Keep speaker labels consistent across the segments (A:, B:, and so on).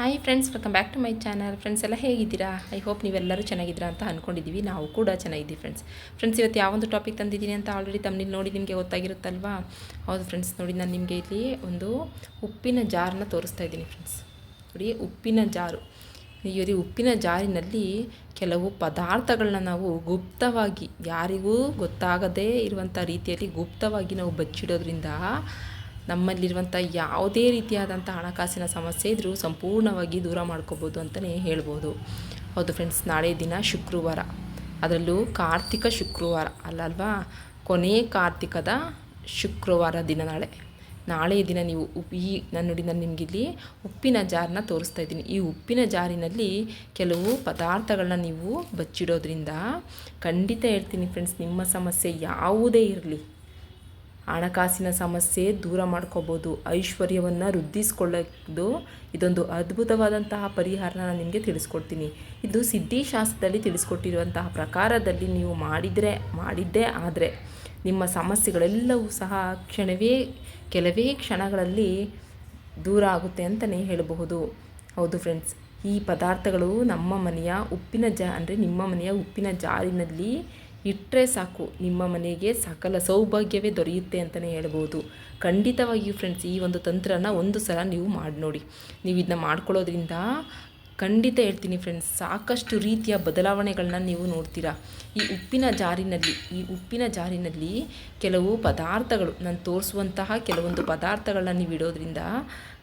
A: Hi friends welcome back to my channel friends ಎಲ್ಲ ಹೇಗಿದ್ದೀರಾ? I hope ನೀವೆಲ್ಲರೂ ಚೆನ್ನಾಗಿದ್ದೀರಾ ಅಂತ ಅಂದ್ಕೊಂಡಿದ್ದೀವಿ ನಾವು ಕೂಡ ಚೆನ್ನಾಗಿದ್ದೀವಿ ಫ್ರೆಂಡ್ಸ್ ಫ್ರೆಂಡ್ಸ್ ಇವತ್ತು ಯಾವೊಂದು ಟಾಪಿಕ್ ತಂದಿದ್ದೀನಿ ಅಂತ ಆಲ್ರೆಡಿ ತಮ್ಮಲ್ಲಿ ನೋಡಿ ನಿಮಗೆ ಗೊತ್ತಾಗಿರುತ್ತಲ್ವಾ? ಹೌದು ಫ್ರೆಂಡ್ಸ್ ನೋಡಿ ನಾನು ನಿಮಗೆ ಇಲ್ಲಿ ಒಂದು ಉಪ್ಪಿನ ಜಾರನ್ನ ತೋರಿಸ್ತಾ ಇದ್ದೀನಿ ಫ್ರೆಂಡ್ಸ್ ನೋಡಿ, ಉಪ್ಪಿನ ಜಾರು. ಈ ಉಪ್ಪಿನ ಜಾರಿನಲ್ಲಿ ಕೆಲವು ಪದಾರ್ಥಗಳನ್ನ ನಾವು ಗುಪ್ತವಾಗಿ, ಯಾರಿಗೂ ಗೊತ್ತಾಗದೇ ಇರುವಂಥ ರೀತಿಯಲ್ಲಿ ಗುಪ್ತವಾಗಿ ನಾವು ಬಚ್ಚಿಡೋದ್ರಿಂದ ನಮ್ಮಲ್ಲಿರುವಂಥ ಯಾವುದೇ ರೀತಿಯಾದಂಥ ಹಣಕಾಸಿನ ಸಮಸ್ಯೆ ಇದ್ದರೂ ಸಂಪೂರ್ಣವಾಗಿ ದೂರ ಮಾಡ್ಕೋಬೋದು ಅಂತಲೇ ಹೇಳ್ಬೋದು. ಹೌದು ಫ್ರೆಂಡ್ಸ್ ನಾಳೆ ದಿನ ಶುಕ್ರವಾರ. ಅದರಲ್ಲೂ ಕಾರ್ತಿಕ ಶುಕ್ರವಾರ ಅಲ್ಲಲ್ವಾ ಕೊನೆ ಕಾರ್ತಿಕದ ಶುಕ್ರವಾರ ದಿನ ನಾಳೆ. ನಾಳೆ ದಿನ ನೀವು ಉಪ್ ಈ ನಾನು ನೋಡಿ ನಾನು ಉಪ್ಪಿನ ಜಾರನ್ನ ತೋರಿಸ್ತಾ ಇದ್ದೀನಿ. ಈ ಉಪ್ಪಿನ ಜಾರಿನಲ್ಲಿ ಕೆಲವು ಪದಾರ್ಥಗಳನ್ನ ನೀವು ಬಚ್ಚಿಡೋದ್ರಿಂದ ಖಂಡಿತ ಹೇಳ್ತೀನಿ ಫ್ರೆಂಡ್ಸ್ ನಿಮ್ಮ ಸಮಸ್ಯೆ ಯಾವುದೇ ಇರಲಿ. ಹಣಕಾಸಿನ ಸಮಸ್ಯೆ ದೂರ ಮಾಡ್ಕೋಬೋದು. ಐಶ್ವರ್ಯವನ್ನು ವೃದ್ಧಿಸ್ಕೊಳ್ಳೋದು ಇದೊಂದು ಅದ್ಭುತವಾದಂತಹ ಪರಿಹಾರನ ನಾನು ನಿಮಗೆ ತಿಳಿಸ್ಕೊಡ್ತೀನಿ. ಇದು ಸಿದ್ಧಿಶಾಸ್ತ್ರದಲ್ಲಿ ತಿಳಿಸ್ಕೊಟ್ಟಿರುವಂತಹ ಪ್ರಕಾರದಲ್ಲಿ ನೀವು ಮಾಡಿದರೆ, ಮಾಡಿದ್ದೇ ಆದರೆ ನಿಮ್ಮ ಸಮಸ್ಯೆಗಳೆಲ್ಲವೂ ಸಹ ಕ್ಷಣವೇ, ಕೆಲವೇ ಕ್ಷಣಗಳಲ್ಲಿ ದೂರ ಆಗುತ್ತೆ ಅಂತಲೇ ಹೇಳಬಹುದು. ಹೌದು ಫ್ರೆಂಡ್ಸ್ ಈ ಪದಾರ್ಥಗಳು ನಮ್ಮ ಮನೆಯ ಉಪ್ಪಿನ ಜಾ, ಅಂದರೆ ನಿಮ್ಮ ಮನೆಯ ಉಪ್ಪಿನ ಜಾರಿನಲ್ಲಿ ಇಟ್ಟರೆ ಸಾಕು, ನಿಮ್ಮ ಮನೆಗೆ ಸಕಲ ಸೌಭಾಗ್ಯವೇ ದೊರೆಯುತ್ತೆ ಅಂತಲೇ ಹೇಳ್ಬೋದು. ಖಂಡಿತವಾಗಿಯೂ ಫ್ರೆಂಡ್ಸ್ ಈ ಒಂದು ತಂತ್ರನ ಒಂದು ಸಲ ನೀವು ಮಾಡಿ ನೋಡಿ ನೀವು ಇದನ್ನ ಮಾಡ್ಕೊಳ್ಳೋದ್ರಿಂದ ಖಂಡಿತ ಹೇಳ್ತೀನಿ ಫ್ರೆಂಡ್ಸ್ ಸಾಕಷ್ಟು ರೀತಿಯ ಬದಲಾವಣೆಗಳನ್ನ ನೀವು ನೋಡ್ತೀರಾ. ಈ ಉಪ್ಪಿನ ಜಾರಿನಲ್ಲಿ, ಈ ಉಪ್ಪಿನ ಜಾರಿನಲ್ಲಿ ಕೆಲವು ಪದಾರ್ಥಗಳು, ನಾನು ತೋರಿಸುವಂತಹ ಕೆಲವೊಂದು ಪದಾರ್ಥಗಳನ್ನ ನೀವು ಇಡೋದ್ರಿಂದ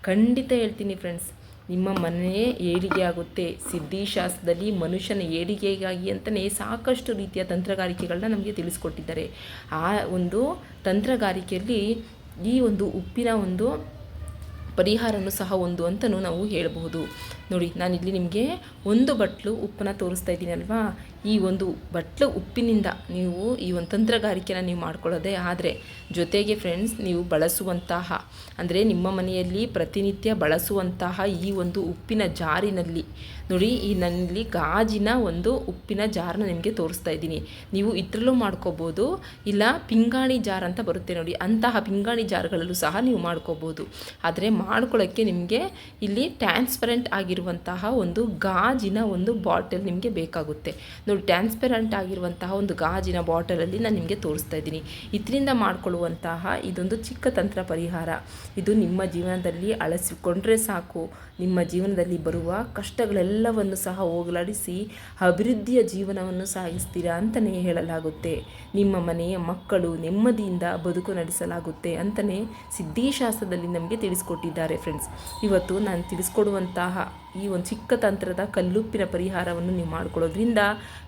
A: ಖಂಡಿತ ಹೇಳ್ತೀನಿ ಫ್ರೆಂಡ್ಸ್ ನಿಮ್ಮ ಮನೆ ಏಳಿಗೆ ಆಗುತ್ತೆ. ಸಿದ್ಧಿಶಾಸ್ತ್ರದಲ್ಲಿ ಮನುಷ್ಯನ ಏಳಿಗೆಗಾಗಿ ಅಂತಲೇ ಸಾಕಷ್ಟು ರೀತಿಯ ತಂತ್ರಗಾರಿಕೆಗಳನ್ನ ನಮಗೆ ತಿಳಿಸ್ಕೊಟ್ಟಿದ್ದಾರೆ. ಆ ಒಂದು ತಂತ್ರಗಾರಿಕೆಯಲ್ಲಿ ಈ ಒಂದು ಉಪ್ಪಿನ ಒಂದು ಪರಿಹಾರನೂ ಸಹ ಒಂದು ಅಂತಲೂ ನಾವು ಹೇಳಬಹುದು. ನೋಡಿ ನಾನು ಇಲ್ಲಿ ನಿಮಗೆ ಒಂದು ಬಟ್ಲು ಉಪ್ಪನ್ನು ತೋರಿಸ್ತಾ ಇದ್ದೀನಲ್ವಾ ಈ ಒಂದು ಬಟ್ಲು ಉಪ್ಪಿನಿಂದ ನೀವು ಈ ಒಂದು ತಂತ್ರಗಾರಿಕೆನ ನೀವು ಮಾಡ್ಕೊಳ್ಳೋದೆ ಆದರೆ, ಜೊತೆಗೆ ಫ್ರೆಂಡ್ಸ್ ನೀವು ಬಳಸುವಂತಹ, ಅಂದರೆ ನಿಮ್ಮ ಮನೆಯಲ್ಲಿ ಪ್ರತಿನಿತ್ಯ ಬಳಸುವಂತಹ ಈ ಒಂದು ಉಪ್ಪಿನ ಜಾರಿನಲ್ಲಿ, ನೋಡಿ, ಈ ನನ್ನಲ್ಲಿ ಗಾಜಿನ ಒಂದು ಉಪ್ಪಿನ ಜಾರನ್ನ ನಿಮಗೆ ತೋರಿಸ್ತಾ ಇದ್ದೀನಿ. ನೀವು ಇದರಲ್ಲೂ ಮಾಡ್ಕೋಬೋದು, ಇಲ್ಲ ಪಿಂಗಾಣಿ ಜಾರ್ ಅಂತ ಬರುತ್ತೆ ನೋಡಿ, ಅಂತಹ ಪಿಂಗಾಣಿ ಜಾರ್ಗಳಲ್ಲೂ ಸಹ ನೀವು ಮಾಡ್ಕೋಬೋದು. ಆದರೆ ಮಾಡ್ಕೊಳ್ಳೋಕ್ಕೆ ನಿಮಗೆ ಇಲ್ಲಿ ಟ್ರಾನ್ಸ್ಪರೆಂಟ್ ಆಗಿರುವಂತಹ ಒಂದು ಗಾಜಿನ ಒಂದು ಬಾಟಲ್ ನಿಮಗೆ ಬೇಕಾಗುತ್ತೆ. ನೋಡಿ, ಟ್ರಾನ್ಸ್ಪರೆಂಟ್ ಆಗಿರುವಂತಹ ಒಂದು ಗಾಜಿನ ಬಾಟಲಲ್ಲಿ ನಾನು ನಿಮಗೆ ತೋರಿಸ್ತಾ ಇದ್ದೀನಿ. ಇದರಿಂದ ಮಾಡಿಕೊಳ್ಳುವಂತಹ ಇದೊಂದು ಚಿಕ್ಕ ತಂತ್ರ ಪರಿಹಾರ. ಇದು ನಿಮ್ಮ ಜೀವನದಲ್ಲಿ ಅಳಸಿಕೊಂಡ್ರೆ ಸಾಕು. ನಿಮ್ಮ ಜೀವನದಲ್ಲಿ ಬರುವ ಕಷ್ಟಗಳೆಲ್ಲವನ್ನು ಸಹ ಹೋಗಲಾಡಿಸಿ ಅಭಿವೃದ್ಧಿಯ ಜೀವನವನ್ನು ಸಾಗಿಸ್ತೀರಾ ಅಂತಲೇ ಹೇಳಲಾಗುತ್ತೆ. ನಿಮ್ಮ ಮನೆಯ ಮಕ್ಕಳು ನೆಮ್ಮದಿಯಿಂದ ಬದುಕು ನಡೆಸಲಾಗುತ್ತೆ ಅಂತಲೇ ಸಿದ್ಧಿಶಾಸ್ತ್ರದಲ್ಲಿ ನಮಗೆ ತಿಳಿಸ್ಕೊಟ್ಟಿದ್ದಾರೆ ಫ್ರೆಂಡ್ಸ್ ಇವತ್ತು ನಾನು ತಿಳಿಸ್ಕೊಡುವಂತಹ ಈ ಒಂದು ಚಿಕ್ಕ ತಂತ್ರದ ಕಲ್ಲುಪ್ಪಿನ ಪರಿಹಾರವನ್ನು ನೀವು ಮಾಡಿಕೊಳ್ಳೋದ್ರಿಂದ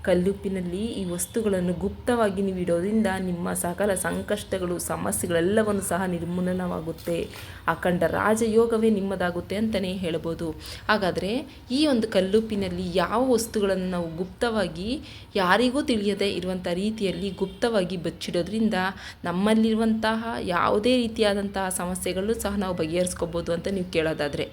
A: ಕಲ್ಲುಪ್ಪಿನಲ್ಲಿ ಈ ವಸ್ತುಗಳನ್ನು ಗುಪ್ತವಾಗಿ ನೀವು ಇಡೋದ್ರಿಂದ ನಿಮ್ಮ ಸಕಲ ಸಂಕಷ್ಟಗಳು, ಸಮಸ್ಯೆಗಳೆಲ್ಲವನ್ನು ಸಹ ನಿರ್ಮೂಲನವಾಗುತ್ತೆ. ಅಖಂಡ ರಾಜಯೋಗವೇ ನಿಮ್ಮದಾಗುತ್ತೆ ಅಂತಲೇ ಹೇಳ್ಬೋದು. ಹಾಗಾದರೆ ಈ ಒಂದು ಕಲ್ಲುಪ್ಪಿನಲ್ಲಿ ಯಾವ ವಸ್ತುಗಳನ್ನು ನಾವು ಗುಪ್ತವಾಗಿ ಯಾರಿಗೂ ತಿಳಿಯದೇ ಇರುವಂಥ ರೀತಿಯಲ್ಲಿ ಗುಪ್ತವಾಗಿ ಬಚ್ಚಿಡೋದ್ರಿಂದ ನಮ್ಮಲ್ಲಿರುವಂತಹ ಯಾವುದೇ ರೀತಿಯಾದಂತಹ ಸಮಸ್ಯೆಗಳು ಸಹ ನಾವು ಬಗೆಹರಿಸ್ಕೋಬೋದು ಅಂತ ನೀವು ಕೇಳೋದಾದರೆ.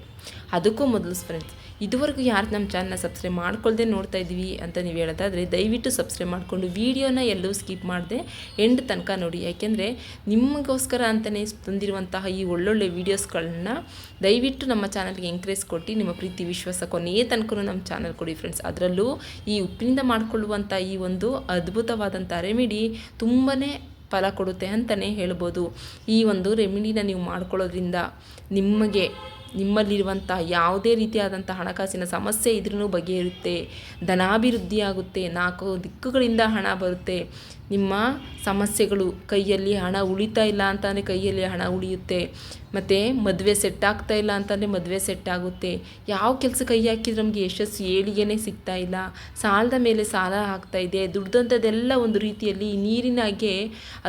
A: ಅದಕ್ಕೂ ಮೊದಲು ಫ್ರೆಂಡ್ಸ್ ಇದುವರೆಗೂ ಯಾರು ನಮ್ಮ ಚಾನಲ್ನ ಸಬ್ಸ್ಕ್ರೈಬ್ ಮಾಡ್ಕೊಳ್ದೆ ನೋಡ್ತಾ ಇದ್ದೀವಿ ಅಂತ ನೀವು ಹೇಳೋದಾದರೆ ದಯವಿಟ್ಟು ಸಬ್ಸ್ಕ್ರೈಬ್ ಮಾಡಿಕೊಂಡು ವೀಡಿಯೋನ ಎಲ್ಲೂ ಸ್ಕಿಪ್ ಮಾಡದೆ ಎಂಡ್ ತನಕ ನೋಡಿ. ಯಾಕೆಂದರೆ ನಿಮಗೋಸ್ಕರ ಅಂತಲೇ ತಂದಿರುವಂತಹ ಈ ಒಳ್ಳೊಳ್ಳೆ ವೀಡಿಯೋಸ್ಗಳನ್ನ ದಯವಿಟ್ಟು ನಮ್ಮ ಚಾನಲ್ಗೆ ಎಂಕರೇಜ್ ಕೊಟ್ಟು ನಿಮ್ಮ ಪ್ರೀತಿ, ವಿಶ್ವಾಸ ಕೊನೆಯ ತನಕ ನಮ್ಮ ಚಾನಲ್ ಕೊಡಿ ಫ್ರೆಂಡ್ಸ್ ಅದರಲ್ಲೂ ಈ ಉಪ್ಪಿನಿಂದ ಮಾಡಿಕೊಳ್ಳುವಂಥ ಈ ಒಂದು ಅದ್ಭುತವಾದಂಥ ರೆಮಿಡಿ ತುಂಬಾ ಫಲ ಕೊಡುತ್ತೆ ಅಂತಲೇ ಹೇಳ್ಬೋದು. ಈ ಒಂದು ರೆಮಿಡಿನ ನೀವು ಮಾಡ್ಕೊಳ್ಳೋದ್ರಿಂದ ನಿಮಗೆ ನಿಮ್ಮಲ್ಲಿರುವಂಥ ಯಾವುದೇ ರೀತಿಯಾದಂಥ ಹಣಕಾಸಿನ ಸಮಸ್ಯೆ ಇದ್ರೂ ಬಗೆಯಿರುತ್ತೆ ಧನಾಭಿವೃದ್ಧಿಯಾಗುತ್ತೆ, ನಾಲ್ಕು ದಿಕ್ಕುಗಳಿಂದ ಹಣ ಬರುತ್ತೆ. ನಿಮ್ಮ ಸಮಸ್ಯೆಗಳು ಕೈಯಲ್ಲಿ ಹಣ ಉಳಿತಾ ಇಲ್ಲ ಅಂತಂದರೆ ಕೈಯಲ್ಲಿ ಹಣ ಉಳಿಯುತ್ತೆ. ಮತ್ತು ಮದುವೆ ಸೆಟ್ ಆಗ್ತಾ ಇಲ್ಲ ಅಂತಂದರೆ ಮದುವೆ ಸೆಟ್ ಆಗುತ್ತೆ. ಯಾವ ಕೆಲಸ ಕೈ ಹಾಕಿದ್ರೆ ನಮಗೆ ಯಶಸ್ಸು ಏಳಿಗೆನೇ ಸಿಗ್ತಾ ಇಲ್ಲ. ಸಾಲದ ಮೇಲೆ ಸಾಲ ಆಗ್ತಾ ಇದೆ. ದುಡ್ದಂಥದ್ದೆಲ್ಲ ಒಂದು ರೀತಿಯಲ್ಲಿ ನೀರಿನಾಗೆ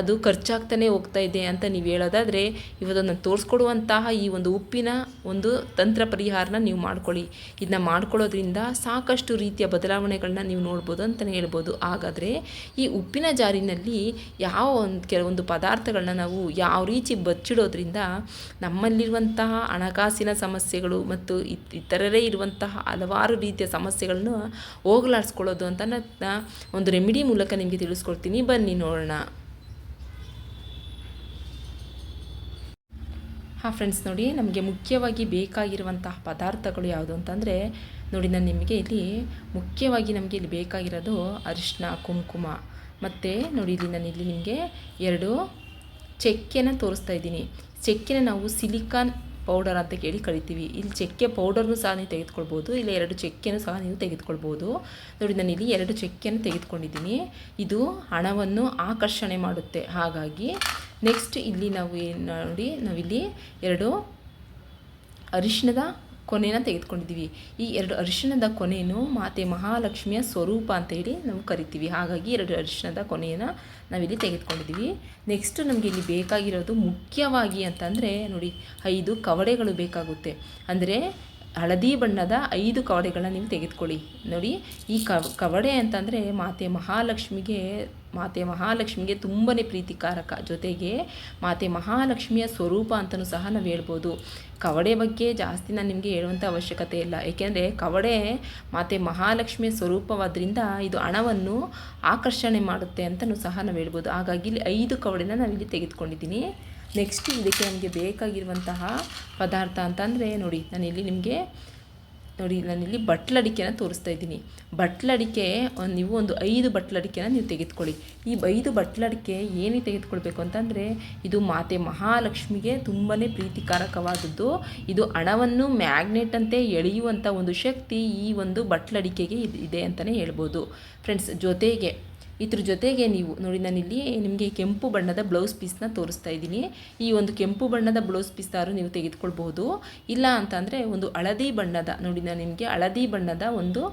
A: ಅದು ಖರ್ಚಾಗ್ತಾನೆ ಹೋಗ್ತಾ ಇದೆ ಅಂತ ನೀವು ಹೇಳೋದಾದರೆ ಇವತ್ತು ನಾನು ತೋರಿಸ್ಕೊಡುವಂತಹ ಈ ಒಂದು ಉಪ್ಪಿನ ಒಂದು ತಂತ್ರ ಪರಿಹಾರನ ನೀವು ಮಾಡ್ಕೊಳ್ಳಿ. ಇದನ್ನ ಮಾಡ್ಕೊಳ್ಳೋದ್ರಿಂದ ಸಾಕಷ್ಟು ರೀತಿಯ ಬದಲಾವಣೆಗಳನ್ನ ನೀವು ನೋಡ್ಬೋದು ಅಂತಲೇ ಹೇಳ್ಬೋದು. ಹಾಗಾದರೆ ಈ ಉಪ್ಪಿನ ಜಾರಿನಲ್ಲಿ ಯಾವ ಒಂದು ಕೆಲವೊಂದು ಪದಾರ್ಥಗಳನ್ನ ನಾವು ಯಾವ ರೀತಿ ಬಚ್ಚಿಡೋದ್ರಿಂದ ನಮ್ಮಲ್ಲಿರುವಂತಹ ಹಣಕಾಸಿನ ಸಮಸ್ಯೆಗಳು ಮತ್ತು ಇತರರೇ ಇರುವಂತಹ ಹಲವಾರು ರೀತಿಯ ಸಮಸ್ಯೆಗಳನ್ನು ಹೋಗಲಾಡಿಸ್ಕೊಳ್ಳೋದು ಅಂತ ಒಂದು ರೆಮಿಡಿ ಮೂಲಕ ನಿಮಗೆ ತಿಳಿಸ್ಕೊಡ್ತೀನಿ. ಬನ್ನಿ ನೋಡೋಣ. ಹಾಂ ಫ್ರೆಂಡ್ಸ್ ನೋಡಿ, ನಮಗೆ ಮುಖ್ಯವಾಗಿ ಬೇಕಾಗಿರುವಂತಹ ಪದಾರ್ಥಗಳು ಯಾವುದು ಅಂತಂದರೆ, ನೋಡಿ ನಾನು ನಿಮಗೆ ಇಲ್ಲಿ ಮುಖ್ಯವಾಗಿ ನಮಗೆ ಇಲ್ಲಿ ಬೇಕಾಗಿರೋದು ಅರಿಶಿನ ಕುಂಕುಮ. ಮತ್ತು ನೋಡಿ ಇಲ್ಲಿ ನಾನು ಇಲ್ಲಿ ನಿಮಗೆ ಎರಡು ಚಕ್ಕೆನ ತೋರಿಸ್ತಾ ಇದ್ದೀನಿ. ಚಕ್ಕೆನ ನಾವು ಸಿಲಿಕಾನ್ ಪೌಡರ್ ಅಂತ ಕೇಳಿ ಕರಿತೀವಿ. ಇಲ್ಲಿ ಚಕ್ಕೆ ಪೌಡರ್ನು ಸಹ ನೀವು ತೆಗೆದುಕೊಳ್ಬೋದು. ಇಲ್ಲ ಎರಡು ಚಕ್ಕೆನೂ ಸಹ ನೀವು ತೆಗೆದುಕೊಳ್ಬೋದು. ನೋಡಿ ನಾನು ಇಲ್ಲಿ ಎರಡು ಚಕ್ಕೆಯನ್ನು ತೆಗೆದುಕೊಂಡಿದ್ದೀನಿ. ಇದು ಹಣವನ್ನು ಆಕರ್ಷಣೆ ಮಾಡುತ್ತೆ. ಹಾಗಾಗಿ ನೆಕ್ಸ್ಟ್ ಇಲ್ಲಿ ನಾವು ಏನು ನೋಡಿ, ನಾವಿಲ್ಲಿ ಎರಡು ಅರಿಶಿಣದ ಕೊನೆಯನ್ನು ತೆಗೆದುಕೊಂಡಿದ್ದೀವಿ. ಈ ಎರಡು ಅರಿಶಿಣದ ಕೊನೆಯನ್ನು ಮಾತೆ ಮಹಾಲಕ್ಷ್ಮಿಯ ಸ್ವರೂಪ ಅಂತ ಹೇಳಿ ನಾವು ಕರಿತೀವಿ. ಹಾಗಾಗಿ ಎರಡು ಅರಿಶಿಣದ ಕೊನೆಯನ್ನು ನಾವಿಲ್ಲಿ ತೆಗೆದುಕೊಂಡಿದ್ದೀವಿ. ನೆಕ್ಸ್ಟ್ ನಮಗೆ ಇಲ್ಲಿ ಬೇಕಾಗಿರೋದು ಮುಖ್ಯವಾಗಿ ಅಂತಂದರೆ ನೋಡಿ, ಐದು ಕವಡೆಗಳು ಬೇಕಾಗುತ್ತೆ. ಅಂದರೆ ಹಳದಿ ಬಣ್ಣದ ಐದು ಕವಡೆಗಳನ್ನ ನೀವು ತೆಗೆದುಕೊಳ್ಳಿ. ನೋಡಿ, ಈ ಕವಡೆ ಅಂತಂದರೆ ಮಾತೆ ಮಹಾಲಕ್ಷ್ಮಿಗೆ ಮಾತೆ ಮಹಾಲಕ್ಷ್ಮಿಗೆ ತುಂಬಾ ಪ್ರೀತಿಕಾರಕ. ಜೊತೆಗೆ ಮಾತೆ ಮಹಾಲಕ್ಷ್ಮಿಯ ಸ್ವರೂಪ ಅಂತಲೂ ಸಹ ನಾವು ಹೇಳ್ಬೋದು. ಕವಡೆ ಬಗ್ಗೆ ಜಾಸ್ತಿ ನಾನು ನಿಮಗೆ ಹೇಳುವಂಥ ಅವಶ್ಯಕತೆ ಇಲ್ಲ. ಏಕೆಂದರೆ ಕವಡೆ ಮಾತೆ ಮಹಾಲಕ್ಷ್ಮಿಯ ಸ್ವರೂಪವಾದ್ರಿಂದ ಇದು ಹಣವನ್ನು ಆಕರ್ಷಣೆ ಮಾಡುತ್ತೆ ಅಂತಲೂ ಸಹ ನಾವು ಹೇಳ್ಬೋದು. ಹಾಗಾಗಿ ಇಲ್ಲಿ ಐದು ಕವಡೆನ ನಾವಿಲ್ಲಿ ತೆಗೆದುಕೊಂಡಿದ್ದೀನಿ. ನೆಕ್ಸ್ಟ್ ಇದಕ್ಕೆ ನಮಗೆ ಬೇಕಾಗಿರುವಂತಹ ಪದಾರ್ಥ ಅಂತಂದರೆ ನೋಡಿ, ನಾನಿಲ್ಲಿ ನಿಮಗೆ ನೋಡಿ, ನಾನಿಲ್ಲಿ ಬಟ್ಲಡಿಕೆನ ತೋರಿಸ್ತಾ ಇದ್ದೀನಿ. ಬಟ್ಲಡಿಕೆ ನೀವು ಒಂದು ಐದು ಬಟ್ಲಡಿಕೆನ ನೀವು ತೆಗೆದುಕೊಳ್ಳಿ. ಈ ಐದು ಬಟ್ಲಡಿಕೆ ಏನೇ ತೆಗೆದುಕೊಳ್ಬೇಕು ಅಂತಂದರೆ, ಇದು ಮಾತೆ ಮಹಾಲಕ್ಷ್ಮಿಗೆ ತುಂಬಾ ಪ್ರೀತಿಕಾರಕವಾದದ್ದು. ಇದು ಹಣವನ್ನು ಮ್ಯಾಗ್ನೆಟ್ ಅಂತೆ ಎಳೆಯುವಂಥ ಒಂದು ಶಕ್ತಿ ಈ ಒಂದು ಬಟ್ಲಡಿಕೆಗೆ ಇದೆ ಅಂತಲೇ ಹೇಳ್ಬೋದು. ಫ್ರೆಂಡ್ಸ್ ಜೊತೆಗೆ ಇದ್ರ ಜೊತೆಗೆ ನೀವು ನೋಡಿ ನಾನಿಲ್ಲಿ ನಿಮಗೆ ಕೆಂಪು ಬಣ್ಣದ ಬ್ಲೌಸ್ ಪೀಸ್ನ ತೋರಿಸ್ತಾ ಇದ್ದೀನಿ. ಈ ಒಂದು ಕೆಂಪು ಬಣ್ಣದ ಬ್ಲೌಸ್ ಪೀಸ್ ತಾರು ನೀವು ತೆಗೆದುಕೊಳ್ಬಹುದು. ಇಲ್ಲ ಅಂತಂದರೆ ಒಂದು ಹಳದಿ ಬಣ್ಣದ, ನೋಡಿ, ನಾನು ನಿಮಗೆ ಹಳದಿ ಬಣ್ಣದ ಒಂದು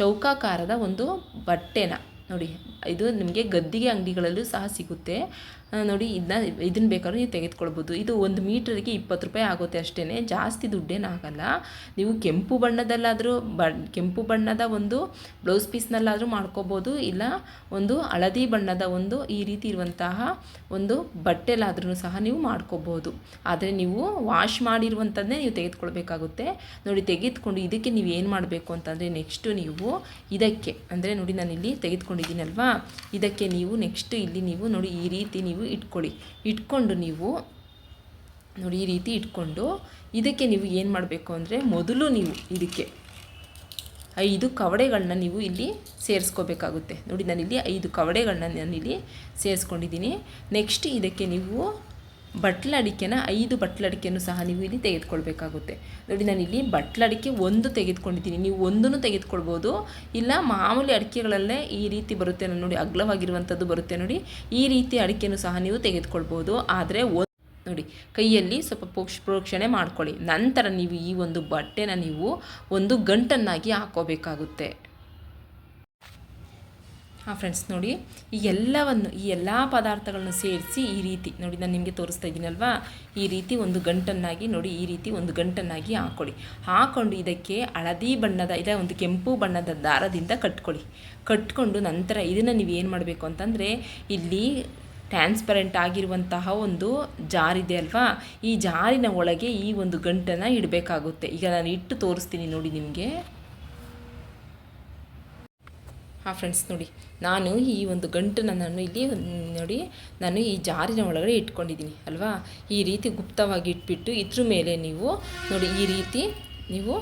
A: ಚೌಕಾಕಾರದ ಒಂದು ಬಟ್ಟೆನ ನೋಡಿ, ಇದು ನಿಮಗೆ ಗದ್ದಿಗೆ ಅಂಗಡಿಗಳಲ್ಲೂ ಸಹ ಸಿಗುತ್ತೆ. ನೋಡಿ ಇದನ್ನ ಇದನ್ನ ಬೇಕಾದ್ರೂ ನೀವು ತೆಗೆದುಕೊಳ್ಬೋದು. ಇದು ಒಂದು ಮೀಟ್ರಿಗೆ ಇಪ್ಪತ್ತು ರೂಪಾಯಿ ಆಗುತ್ತೆ ಅಷ್ಟೇ ಜಾಸ್ತಿ ದುಡ್ಡೇನಾಗಲ್ಲ ನೀವು ಕೆಂಪು ಬಣ್ಣದಲ್ಲಾದರೂ ಬ, ಕೆಂಪು ಬಣ್ಣದ ಒಂದು ಬ್ಲೌಸ್ ಪೀಸ್ನಲ್ಲಾದರೂ ಮಾಡ್ಕೋಬೋದು. ಇಲ್ಲ, ಒಂದು ಹಳದಿ ಬಣ್ಣದ ಒಂದು ಈ ರೀತಿ ಇರುವಂತಹ ಒಂದು ಬಟ್ಟೆಲಾದ್ರೂ ಸಹ ನೀವು ಮಾಡ್ಕೋಬೋದು. ಆದರೆ ನೀವು ವಾಶ್ ಮಾಡಿರುವಂಥದ್ದೇ ನೀವು ತೆಗೆದುಕೊಳ್ಬೇಕಾಗುತ್ತೆ. ನೋಡಿ, ತೆಗೆದುಕೊಂಡು ಇದಕ್ಕೆ ನೀವು ಏನು ಮಾಡಬೇಕು ಅಂತಂದರೆ ನೆಕ್ಸ್ಟು ನೀವು ಇದಕ್ಕೆ, ಅಂದರೆ ನೋಡಿ ನಾನು ಇಲ್ಲಿ ತೆಗೆದುಕೊಂಡಿದ್ದೀನಲ್ವಾ? ಇದಕ್ಕೆ ನೀವು ನೆಕ್ಸ್ಟ್ ಇಲ್ಲಿ ನೀವು ನೋಡಿ ಈ ರೀತಿ ನೀವು ನೀವು ಇಟ್ಕೊಳ್ಳಿ. ಇಟ್ಕೊಂಡು ನೀವು ನೋಡಿ ಈ ರೀತಿ ಇಟ್ಕೊಂಡು ಇದಕ್ಕೆ ನೀವು ಏನು ಮಾಡಬೇಕು ಅಂದರೆ ಮೊದಲು ನೀವು ಇದಕ್ಕೆ ಐದು ಕವಡೆಗಳನ್ನ ನೀವು ಇಲ್ಲಿ ಸೇರಿಸ್ಕೋಬೇಕಾಗುತ್ತೆ. ನೋಡಿ ನಾನಿಲ್ಲಿ ಐದು ಕವಡೆಗಳನ್ನ ನಾನಿಲ್ಲಿ ಸೇರಿಸ್ಕೊಂಡಿದ್ದೀನಿ. ನೆಕ್ಸ್ಟ್ ಇದಕ್ಕೆ ನೀವು ಬಟ್ಲಡಿಕೆನ ಐದು ಬಟ್ಲಡಿಕೆಯನ್ನು ಸಹ ನೀವು ಇಲ್ಲಿ ತೆಗೆದುಕೊಳ್ಬೇಕಾಗುತ್ತೆ. ನೋಡಿ, ನಾನು ಇಲ್ಲಿ ಬಟ್ಲಡಿಕೆ ಒಂದು ತೆಗೆದುಕೊಂಡಿದ್ದೀನಿ. ನೀವು ಒಂದನ್ನು ತೆಗೆದುಕೊಳ್ಬೋದು. ಇಲ್ಲ, ಮಾಮೂಲಿ ಅಡಿಕೆಗಳಲ್ಲೇ ಈ ರೀತಿ ಬರುತ್ತೆ ನೋಡಿ, ಅಗ್ಲವಾಗಿರುವಂಥದ್ದು ಬರುತ್ತೆ ನೋಡಿ, ಈ ರೀತಿ ಅಡಿಕೆಯನ್ನು ಸಹ ನೀವು ತೆಗೆದುಕೊಳ್ಬೋದು. ಆದರೆ ನೋಡಿ, ಕೈಯಲ್ಲಿ ಸ್ವಲ್ಪ ಪೋಕ್ಷ ಪ್ರೋಕ್ಷಣೆ ಮಾಡ್ಕೊಳ್ಳಿ. ನಂತರ ನೀವು ಈ ಒಂದು ಬಟ್ಟೆನ ನೀವು ಒಂದು ಗಂಟನ್ನಾಗಿ ಹಾಕೋಬೇಕಾಗುತ್ತೆ. ಹಾಂ ಫ್ರೆಂಡ್ಸ್ ನೋಡಿ, ಈ ಎಲ್ಲವನ್ನು, ಈ ಎಲ್ಲ ಪದಾರ್ಥಗಳನ್ನು ಸೇರಿಸಿ ಈ ರೀತಿ, ನೋಡಿ, ನಾನು ನಿಮಗೆ ತೋರಿಸ್ತಾ ಇದ್ದೀನಲ್ವಾ ಈ ರೀತಿ ಒಂದು ಗಂಟನ್ನಾಗಿ ನೋಡಿ, ಈ ರೀತಿ ಒಂದು ಗಂಟನ್ನಾಗಿ ಹಾಕ್ಕೊಳ್ಳಿ ಹಾಕ್ಕೊಂಡು ಇದಕ್ಕೆ ಹಳದಿ ಬಣ್ಣದ, ಇದ ಒಂದು ಕೆಂಪು ಬಣ್ಣದ ದಾರದಿಂದ ಕಟ್ಕೊಳ್ಳಿ. ಕಟ್ಕೊಂಡು ನಂತರ ಇದನ್ನು ನೀವು ಏನು ಮಾಡಬೇಕು ಅಂತಂದರೆ, ಇಲ್ಲಿ ಟ್ರಾನ್ಸ್ಪರೆಂಟ್ ಆಗಿರುವಂತಹ ಒಂದು ಜಾರಿದೆ ಅಲ್ವಾ? ಈ ಜಾರಿನ ಒಳಗೆ ಈ ಒಂದು ಗಂಟನ್ನು ಇಡಬೇಕಾಗುತ್ತೆ. ಈಗ ನಾನು ಇಟ್ಟು ತೋರಿಸ್ತೀನಿ ನೋಡಿ ನಿಮಗೆ. ಹಾಂ ಫ್ರೆಂಡ್ಸ್ ನೋಡಿ. ನಾನು ಈ ಒಂದು ಗಂಟನ್ನು ನಾನು ಇಲ್ಲಿ, ನೋಡಿ, ನಾನು ಈ ಜಾರಿನ ಒಳಗಡೆ ಇಟ್ಕೊಂಡಿದ್ದೀನಿ, ಅಲ್ವಾ? ಈ ರೀತಿ ಗುಪ್ತವಾಗಿ ಇಟ್ಬಿಟ್ಟು ಇದ್ರ ಮೇಲೆ ನೀವು, ನೋಡಿ, ಈ ರೀತಿ ನೀವು,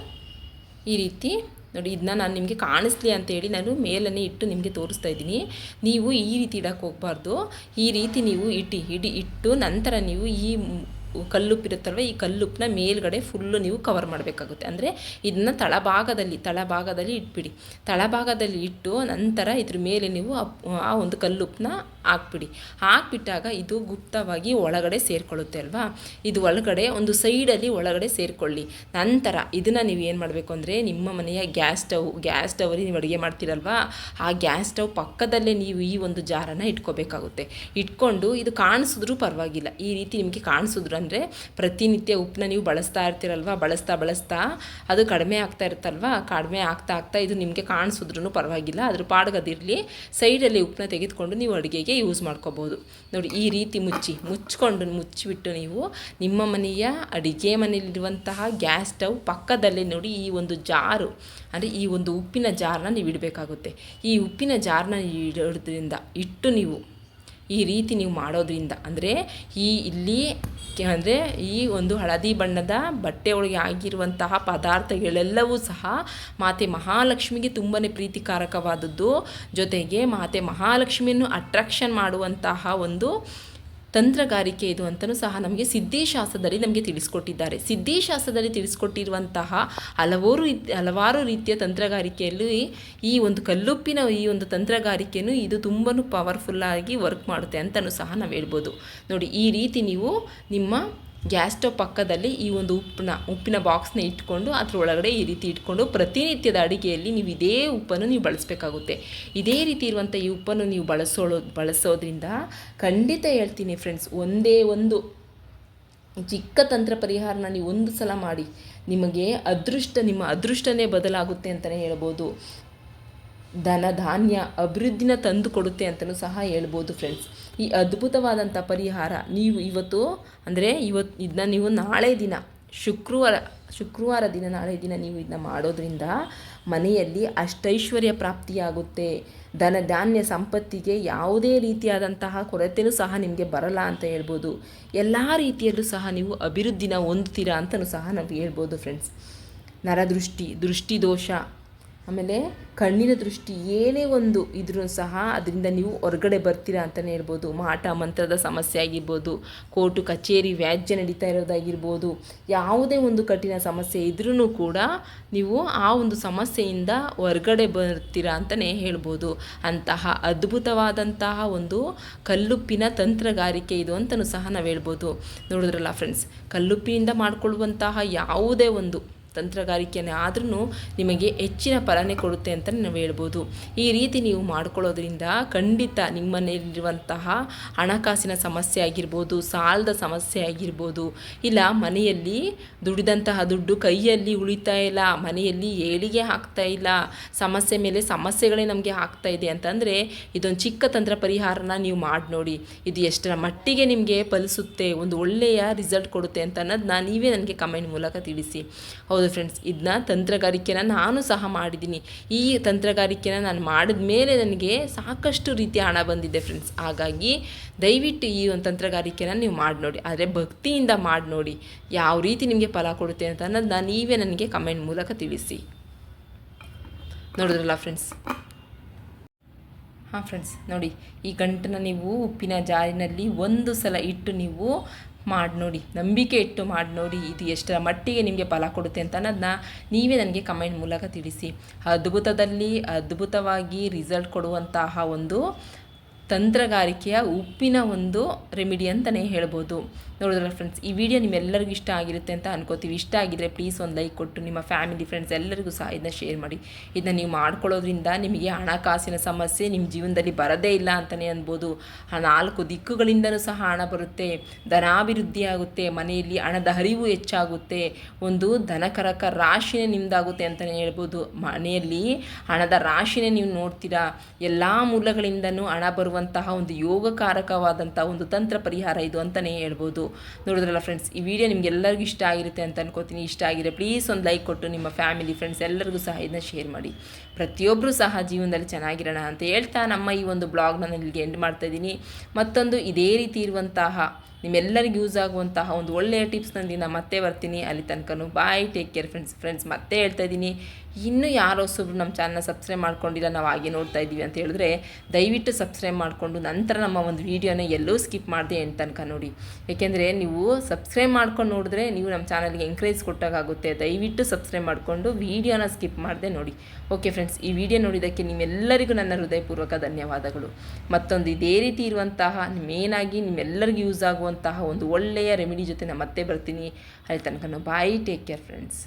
A: ಈ ರೀತಿ, ನೋಡಿ ಇದನ್ನ ನಾನು ನಿಮಗೆ ಕಾಣಿಸ್ಲಿ ಅಂತೇಳಿ ನಾನು ಮೇಲನ್ನೇ ಇಟ್ಟು ನಿಮಗೆ ತೋರಿಸ್ತಾ ಇದ್ದೀನಿ. ನೀವು ಈ ರೀತಿ ಇಡೋಕ್ಕೆ ಹೋಗಬಾರ್ದು. ಈ ರೀತಿ ನೀವು ಇಟ್ಟು ಇಡಿ, ಇಟ್ಟು ನಂತರ ನೀವು ಈ ಕಲ್ಲುಪ್ಪಿರುತ್ತಲ್ವ, ಈ ಕಲ್ಲುಪ್ಪನ್ನ ಮೇಲ್ಗಡೆ ಫುಲ್ಲು ನೀವು ಕವರ್ ಮಾಡಬೇಕಾಗುತ್ತೆ. ಅಂದರೆ ಇದನ್ನ ತಳಭಾಗದಲ್ಲಿ ತಳಭಾಗದಲ್ಲಿ ಇಟ್ಬಿಡಿ. ತಳಭಾಗದಲ್ಲಿ ಇಟ್ಟು ನಂತರ ಇದ್ರ ಮೇಲೆ ನೀವು ಆ ಒಂದು ಕಲ್ಲುಪ್ಪನ್ನ ಹಾಕ್ಬಿಡಿ. ಹಾಕ್ಬಿಟ್ಟಾಗ ಇದು ಗುಪ್ತವಾಗಿ ಒಳಗಡೆ ಸೇರಿಕೊಳ್ಳುತ್ತೆ ಅಲ್ವಾ? ಇದು ಒಳಗಡೆ, ಒಂದು ಸೈಡಲ್ಲಿ ಒಳಗಡೆ ಸೇರಿಕೊಳ್ಳಿ. ನಂತರ ಇದನ್ನು ನೀವು ಏನು ಮಾಡಬೇಕು ಅಂದರೆ, ನಿಮ್ಮ ಮನೆಯ ಗ್ಯಾಸ್ ಸ್ಟವ್ ಗ್ಯಾಸ್ ಸ್ಟವಲ್ಲಿ ನೀವು ಅಡುಗೆ ಮಾಡ್ತೀರಲ್ವಾ? ಆ ಗ್ಯಾಸ್ ಸ್ಟವ್ ಪಕ್ಕದಲ್ಲೇ ನೀವು ಈ ಒಂದು ಜಾರನ್ನು ಇಟ್ಕೋಬೇಕಾಗುತ್ತೆ. ಇಟ್ಕೊಂಡು ಇದು ಕಾಣಿಸಿದ್ರೂ ಪರವಾಗಿಲ್ಲ. ಈ ರೀತಿ ನಿಮಗೆ ಕಾಣಿಸಿದ್ರು ಅಂದರೆ ಪ್ರತಿನಿತ್ಯ ಉಪ್ಪನ್ನ ನೀವು ಬಳಸ್ತಾ ಇರ್ತೀರಲ್ವ, ಬಳಸ್ತಾ ಬಳಸ್ತಾ ಅದು ಕಡಿಮೆ ಆಗ್ತಾ ಇರುತ್ತಲ್ವ, ಕಡಿಮೆ ಆಗ್ತಾ ಆಗ್ತಾ ಇದು ನಿಮಗೆ ಕಾಣಿಸಿದ್ರೂ ಪರವಾಗಿಲ್ಲ. ಅದ್ರ ಪಾಡ್ಗದಿರಲಿ, ಸೈಡಲ್ಲಿ ಉಪ್ಪನ್ನ ತೆಗೆದುಕೊಂಡು ನೀವು ಅಡುಗೆಗೆ ಯೂಸ್ ಮಾಡ್ಕೋಬೋದು. ನೋಡಿ, ಈ ರೀತಿ ಮುಚ್ಚಿ, ಮುಚ್ಕೊಂಡು, ಮುಚ್ಚಿಬಿಟ್ಟು ನೀವು ನಿಮ್ಮ ಮನೆಯ ಅಡುಗೆ ಮನೆಯಲ್ಲಿರುವಂತಹ ಗ್ಯಾಸ್ ಸ್ಟವ್ ಪಕ್ಕದಲ್ಲೇ ನೋಡಿ ಈ ಒಂದು ಜಾರು, ಅಂದರೆ ಈ ಒಂದು ಉಪ್ಪಿನ ಜಾರನ್ನ ನೀವು ಇಡಬೇಕಾಗುತ್ತೆ. ಈ ಉಪ್ಪಿನ ಜಾರನ್ನ ಇಡೋದ್ರಿಂದ ಇಟ್ಟು ನೀವು ಈ ರೀತಿ ನೀವು ಮಾಡೋದ್ರಿಂದ, ಅಂದರೆ ಈ ಇಲ್ಲಿ ಅಂದರೆ ಈ ಒಂದು ಹಳದಿ ಬಣ್ಣದ ಬಟ್ಟೆ ಒಳಗೆ ಆಗಿರುವಂತಹ ಪದಾರ್ಥಗಳೆಲ್ಲವೂ ಸಹ ಮಾತೆ ಮಹಾಲಕ್ಷ್ಮಿಗೆ ತುಂಬಾ ಪ್ರೀತಿಕಾರಕವಾದದ್ದು. ಜೊತೆಗೆ ಮಾತೆ ಮಹಾಲಕ್ಷ್ಮಿಯನ್ನು ಅಟ್ರಾಕ್ಷನ್ ಮಾಡುವಂತಹ ಒಂದು ತಂತ್ರಗಾರಿಕೆ ಇದು ಅಂತಲೂ ಸಹ ನಮಗೆ ಸಿದ್ಧಿಶಾಸ್ತ್ರದಲ್ಲಿ ನಮಗೆ ತಿಳಿಸ್ಕೊಟ್ಟಿದ್ದಾರೆ. ಸಿದ್ಧಿಶಾಸ್ತ್ರದಲ್ಲಿ ತಿಳಿಸ್ಕೊಟ್ಟಿರುವಂತಹ ಹಲವಾರು ಹಲವಾರು ರೀತಿಯ ತಂತ್ರಗಾರಿಕೆಯಲ್ಲಿ ಈ ಒಂದು ಕಲ್ಲುಪ್ಪಿನ ಈ ಒಂದು ತಂತ್ರಗಾರಿಕೆಯನ್ನು ಇದು ತುಂಬಾ ಪವರ್ಫುಲ್ಲಾಗಿ ವರ್ಕ್ ಮಾಡುತ್ತೆ ಅಂತಲೂ ಸಹ ನಾವು ಹೇಳ್ಬೋದು. ನೋಡಿ, ಈ ರೀತಿ ನೀವು ನಿಮ್ಮ ಗ್ಯಾಸ್ ಸ್ಟವ್ ಪಕ್ಕದಲ್ಲಿ ಈ ಒಂದು ಉಪ್ಪನ್ನ ಉಪ್ಪಿನ ಬಾಕ್ಸ್ನ ಇಟ್ಕೊಂಡು ಅದ್ರ ಒಳಗಡೆ ಈ ರೀತಿ ಇಟ್ಕೊಂಡು ಪ್ರತಿನಿತ್ಯದ ಅಡುಗೆಯಲ್ಲಿ ನೀವು ಇದೇ ಉಪ್ಪನ್ನು ನೀವು ಬಳಸಬೇಕಾಗುತ್ತೆ. ಇದೇ ರೀತಿ ಇರುವಂಥ ಈ ಉಪ್ಪನ್ನು ನೀವು ಬಳಸೋಳು, ಬಳಸೋದ್ರಿಂದ ಖಂಡಿತ ಹೇಳ್ತೀನಿ ಫ್ರೆಂಡ್ಸ್ ಒಂದೇ ಒಂದು ಚಿಕ್ಕ ತಂತ್ರ ಪರಿಹಾರನ ನೀವು ಒಂದು ಸಲ ಮಾಡಿ, ನಿಮಗೆ ಅದೃಷ್ಟ, ನಿಮ್ಮ ಅದೃಷ್ಟನೇ ಬದಲಾಗುತ್ತೆ ಅಂತಲೇ ಹೇಳ್ಬೋದು. ಧನ, ಧಾನ್ಯ, ಅಭಿವೃದ್ಧಿನ ತಂದು ಕೊಡುತ್ತೆ ಅಂತಲೂ ಸಹ ಹೇಳ್ಬೋದು ಫ್ರೆಂಡ್ಸ್ ಈ ಅದ್ಭುತವಾದಂಥ ಪರಿಹಾರ. ನೀವು ಇವತ್ತು, ಅಂದರೆ ಇವತ್ತು ಇದನ್ನ ನೀವು ನಾಳೆ ದಿನ, ಶುಕ್ರವಾರ ಶುಕ್ರವಾರ ದಿನ, ನಾಳೆ ದಿನ ನೀವು ಇದನ್ನ ಮಾಡೋದ್ರಿಂದ ಮನೆಯಲ್ಲಿ ಅಷ್ಟೈಶ್ವರ್ಯ ಪ್ರಾಪ್ತಿಯಾಗುತ್ತೆ. ಧನ ಧಾನ್ಯ ಸಂಪತ್ತಿಗೆ ಯಾವುದೇ ರೀತಿಯಾದಂತಹ ಕೊರತೆಯೂ ಸಹ ನಿಮಗೆ ಬರಲ್ಲ ಅಂತ ಹೇಳ್ಬೋದು. ಎಲ್ಲ ರೀತಿಯಲ್ಲೂ ಸಹ ನೀವು ಅಭಿವೃದ್ಧಿನ ಹೊಂದ್ತೀರಾ ಅಂತಲೂ ಸಹ ನಾವು ಹೇಳ್ಬೋದು ಫ್ರೆಂಡ್ಸ್ ನರದೃಷ್ಟಿ, ದೃಷ್ಟಿದೋಷ ಆಮೇಲೆ ಕಣ್ಣಿನ ದೃಷ್ಟಿ ಏನೇ ಒಂದು ಇದ್ರೂ ಸಹ ಅದರಿಂದ ನೀವು ಹೊರಗಡೆ ಬರ್ತೀರಾ ಅಂತಲೇ ಹೇಳ್ಬೋದು. ಮಾಟ ಮಂತ್ರದ ಸಮಸ್ಯೆ ಆಗಿರ್ಬೋದು, ಕೋರ್ಟು, ಕಚೇರಿ, ವ್ಯಾಜ್ಯ ನಡೀತಾ ಇರೋದಾಗಿರ್ಬೋದು, ಯಾವುದೇ ಒಂದು ಕಠಿಣ ಸಮಸ್ಯೆ ಇದ್ರೂ ಕೂಡ ನೀವು ಆ ಒಂದು ಸಮಸ್ಯೆಯಿಂದ ಹೊರಗಡೆ ಬರ್ತೀರಾ ಅಂತಲೇ ಹೇಳ್ಬೋದು. ಅಂತಹ ಅದ್ಭುತವಾದಂತಹ ಒಂದು ಕಲ್ಲುಪ್ಪಿನ ತಂತ್ರಗಾರಿಕೆ ಇದು ಅಂತಲೂ ಸಹ ನಾವು ಹೇಳ್ಬೋದು. ನೋಡಿದ್ರಲ್ಲ ಫ್ರೆಂಡ್ಸ್ ಕಲ್ಲುಪ್ಪಿನಿಂದ ಮಾಡಿಕೊಳ್ಳುವಂತಹ ಯಾವುದೇ ಒಂದು ತಂತ್ರಗಾರಿಕೆನೇ ಆದ್ರೂ ನಿಮಗೆ ಹೆಚ್ಚಿನ ಫಲನೇ ಕೊಡುತ್ತೆ ಅಂತ ನಾವು ಹೇಳ್ಬೋದು. ಈ ರೀತಿ ನೀವು ಮಾಡ್ಕೊಳ್ಳೋದ್ರಿಂದ ಖಂಡಿತ ನಿಮ್ಮ ಮನೆಯಲ್ಲಿರುವಂತಹ ಹಣಕಾಸಿನ ಸಮಸ್ಯೆ ಆಗಿರ್ಬೋದು, ಸಾಲದ ಸಮಸ್ಯೆ ಆಗಿರ್ಬೋದು, ಇಲ್ಲ ಮನೆಯಲ್ಲಿ ದುಡಿದಂತಹ ದುಡ್ಡು ಕೈಯಲ್ಲಿ ಉಳಿತಾ ಇಲ್ಲ, ಮನೆಯಲ್ಲಿ ಏಳಿಗೆ ಹಾಕ್ತಾ ಇಲ್ಲ, ಸಮಸ್ಯೆ ಮೇಲೆ ಸಮಸ್ಯೆಗಳೇ ನಮಗೆ ಆಗ್ತಾ ಇದೆ ಅಂತಂದರೆ ಇದೊಂದು ಚಿಕ್ಕ ತಂತ್ರ ಪರಿಹಾರನ ನೀವು ಮಾಡಿ ನೋಡಿ. ಇದು ಎಷ್ಟರ ಮಟ್ಟಿಗೆ ನಿಮಗೆ ಫಲಿಸುತ್ತೆ, ಒಂದು ಒಳ್ಳೆಯ ರಿಸಲ್ಟ್ ಕೊಡುತ್ತೆ ಅಂತ ಅನ್ನೋದನ್ನ ನೀವೇ ನನಗೆ ಕಮೆಂಟ್ ಮೂಲಕ ತಿಳಿಸಿ. ಹೌದು? ಹೌದು ಫ್ರೆಂಡ್ಸ್ ಇದನ್ನ ತಂತ್ರಗಾರಿಕೆನ ನಾನು ಸಹ ಮಾಡಿದ್ದೀನಿ. ಈ ತಂತ್ರಗಾರಿಕೆನ ನಾನು ಮಾಡಿದ ಮೇಲೆ ನನಗೆ ಸಾಕಷ್ಟು ರೀತಿಯ ಹಣ ಬಂದಿದೆ ಫ್ರೆಂಡ್ಸ್ ಹಾಗಾಗಿ ದಯವಿಟ್ಟು ಈ ಒಂದು ತಂತ್ರಗಾರಿಕೆನ ನೀವು ಮಾಡಿ ನೋಡಿ. ಆದರೆ ಭಕ್ತಿಯಿಂದ ಮಾಡಿ ನೋಡಿ. ಯಾವ ರೀತಿ ನಿಮಗೆ ಫಲ ಕೊಡುತ್ತೆ ಅಂತ ಅನ್ನೋದನ್ನ ನೀವೇ ನನಗೆ ಕಮೆಂಟ್ ಮೂಲಕ ತಿಳಿಸಿ. ನೋಡಿದ್ರಲ್ಲ ಫ್ರೆಂಡ್ಸ್ ಹಾಂ ಫ್ರೆಂಡ್ಸ್ ನೋಡಿ. ಈ ಗಂಟನ್ನು ನೀವು ಉಪ್ಪಿನ ಜಾರಿನಲ್ಲಿ ಒಂದು ಸಲ ಇಟ್ಟು ನೀವು ಮಾಡಿ ನೋಡಿ ನಂಬಿಕೆ ಇಟ್ಟು ಮಾಡಿ ನೋಡಿ ಇದು ಎಷ್ಟರ ಮಟ್ಟಿಗೆ ನಿಮಗೆ ಫಲ ಕೊಡುತ್ತೆ ಅಂತ ಅನ್ನೋದನ್ನ ನೀವೇ ನನಗೆ ಕಮೆಂಟ್ ಮೂಲಕ ತಿಳಿಸಿ. ಅದ್ಭುತದಲ್ಲಿ, ಅದ್ಭುತವಾಗಿ ರಿಸಲ್ಟ್ ಕೊಡುವಂತಹ ಒಂದು ತಂತ್ರಗಾರಿಕೆಯ ಉಪ್ಪಿನ ಒಂದು ರೆಮಿಡಿ ಅಂತಲೇ ಹೇಳ್ಬೋದು. ನೋಡಿದ್ರಲ್ಲ ಫ್ರೆಂಡ್ಸ್ ಈ ವಿಡಿಯೋ ನಿಮ್ಮೆಲ್ಲರಿಗೂ ಇಷ್ಟ ಆಗಿರುತ್ತೆ ಅಂತ ಅನ್ಕೋತೀವಿ. ಇಷ್ಟ ಆಗಿದ್ರೆ ಪ್ಲೀಸ್ ಒಂದು ಲೈಕ್ ಕೊಟ್ಟು ನಿಮ್ಮ ಫ್ಯಾಮಿಲಿ ಫ್ರೆಂಡ್ಸ್ ಎಲ್ಲರಿಗೂ ಸಹ ಇದನ್ನ ಶೇರ್ ಮಾಡಿ. ಇದನ್ನ ನೀವು ಮಾಡ್ಕೊಳ್ಳೋದ್ರಿಂದ ನಿಮಗೆ ಹಣಕಾಸಿನ ಸಮಸ್ಯೆ ನಿಮ್ಮ ಜೀವನದಲ್ಲಿ ಬರದೇ ಇಲ್ಲ ಅಂತಲೇ ಅನ್ಬೋದು. ನಾಲ್ಕು ದಿಕ್ಕುಗಳಿಂದಲೂ ಸಹ ಹಣ ಬರುತ್ತೆ, ಧನಾಭಿವೃದ್ಧಿ ಆಗುತ್ತೆ, ಮನೆಯಲ್ಲಿ ಹಣದ ಹರಿವು ಹೆಚ್ಚಾಗುತ್ತೆ, ಒಂದು ಧನಕರಕ ರಾಶಿನೇ ನಿಮ್ದಾಗುತ್ತೆ ಅಂತಲೇ ಹೇಳ್ಬೋದು. ಮನೆಯಲ್ಲಿ ಹಣದ ರಾಶಿನೇ ನೀವು ನೋಡ್ತೀರಾ, ಎಲ್ಲ ಮೂಲಗಳಿಂದನೂ ಹಣ ಬರುವಂತಹ ಒಂದು ಯೋಗಕಾರಕವಾದಂಥ ಒಂದು ತಂತ್ರ ಪರಿಹಾರ ಇದು ಅಂತಲೇ ಹೇಳ್ಬೋದು. ನೋಡಿದ್ರಲ್ಲ ಫ್ರೆಂಡ್ಸ್ ಈ ವಿಡಿಯೋ ನಿಮ್ಗೆಲ್ಲರಿಗೂ ಇಷ್ಟ ಆಗಿರುತ್ತೆ ಅಂತ ಅನ್ಕೋತೀನಿ. ಇಷ್ಟ ಆಗಿದೆ ಪ್ಲೀಸ್ ಒಂದು ಲೈಕ್ ಕೊಟ್ಟು ನಿಮ್ಮ ಫ್ಯಾಮಿಲಿ ಫ್ರೆಂಡ್ಸ್ ಎಲ್ಲರಿಗೂ ಸಹ ಇದನ್ನ ಶೇರ್ ಮಾಡಿ. ಪ್ರತಿಯೊಬ್ಬರು ಸಹ ಜೀವನದಲ್ಲಿ ಚೆನ್ನಾಗಿರೋಣ ಅಂತ ಹೇಳ್ತಾ ನಮ್ಮ ಈ ಒಂದು ಬ್ಲಾಗ್ನ ಇಲ್ಲಿಗೆ ಎಂಡ್ ಮಾಡ್ತಾ ಇದ್ದೀನಿ. ಮತ್ತೊಂದು ಇದೇ ರೀತಿ ಇರುವಂತಹ, ನಿಮ್ಮೆಲ್ಲರಿಗೂ ಯೂಸ್ ಆಗುವಂತಹ ಒಂದು ಒಳ್ಳೆಯ ಟಿಪ್ಸ್ನೊಂದಿಗೆ ಮತ್ತೆ ಬರ್ತೀನಿ. ಅಲ್ಲಿ ತನಕ bye take care friends friends ಮತ್ತೆ ಹೇಳ್ತಾ ಇದ್ದೀನಿ. ಇನ್ನೂ ಯಾರೋ ಹೊಸಬ್ರು ನಮ್ಮ ಚಾನಲ್ನ ಸಬ್ಸ್ಕ್ರೈಬ್ ಮಾಡ್ಕೊಂಡಿಲ್ಲ, ನಾವು ಹಾಗೆ ನೋಡ್ತಾ ಇದ್ದೀವಿ ಅಂತ ಹೇಳಿದ್ರೆ ದಯವಿಟ್ಟು ಸಬ್ಸ್ಕ್ರೈಬ್ ಮಾಡಿಕೊಂಡು ನಂತರ ನಮ್ಮ ಒಂದು ವೀಡಿಯೋನ ಎಲ್ಲೂ ಸ್ಕಿಪ್ ಮಾಡಿದೆ ಎಂಟು ತನಕ ನೋಡಿ. ಏಕೆಂದರೆ ನೀವು ಸಬ್ಸ್ಕ್ರೈಬ್ ಮಾಡ್ಕೊಂಡು ನೋಡಿದ್ರೆ ನೀವು ನಮ್ಮ ಚಾನಲ್ಗೆ ಎಂಕರೇಜ್ ಕೊಟ್ಟಾಗುತ್ತೆ ದಯವಿಟ್ಟು ಸಬ್ಸ್ಕ್ರೈಬ್ ಮಾಡಿಕೊಂಡು ವೀಡಿಯೋನ ಸ್ಕಿಪ್ ಮಾಡಿದೆ ನೋಡಿ. ಓಕೆ ಫ್ರೆಂಡ್ಸ್ ಈ ವಿಡಿಯೋ ನೋಡಿದ್ದಕ್ಕೆ ನಿಮ್ಮೆಲ್ಲರಿಗೂ ನನ್ನ ಹೃದಯಪೂರ್ವಕ ಧನ್ಯವಾದಗಳು. ಮತ್ತೊಂದು ಇದೇ ರೀತಿ ಇರುವಂತಹ, ಮೇನಾಗಿ ನಿಮ್ಮೆಲ್ಲರಿಗೂ ಯೂಸ್ ಆಗುವಂತಹ ಒಂದು ಒಳ್ಳೆಯ ರೆಮಿಡಿ ಜೊತೆ ನಾನು ಮತ್ತೆ ಬರ್ತೀನಿ. ಅಲ್ಲಿ ತನಕ ಬಾಯ್ ಟೇಕ್ ಕೇರ್ ಫ್ರೆಂಡ್ಸ್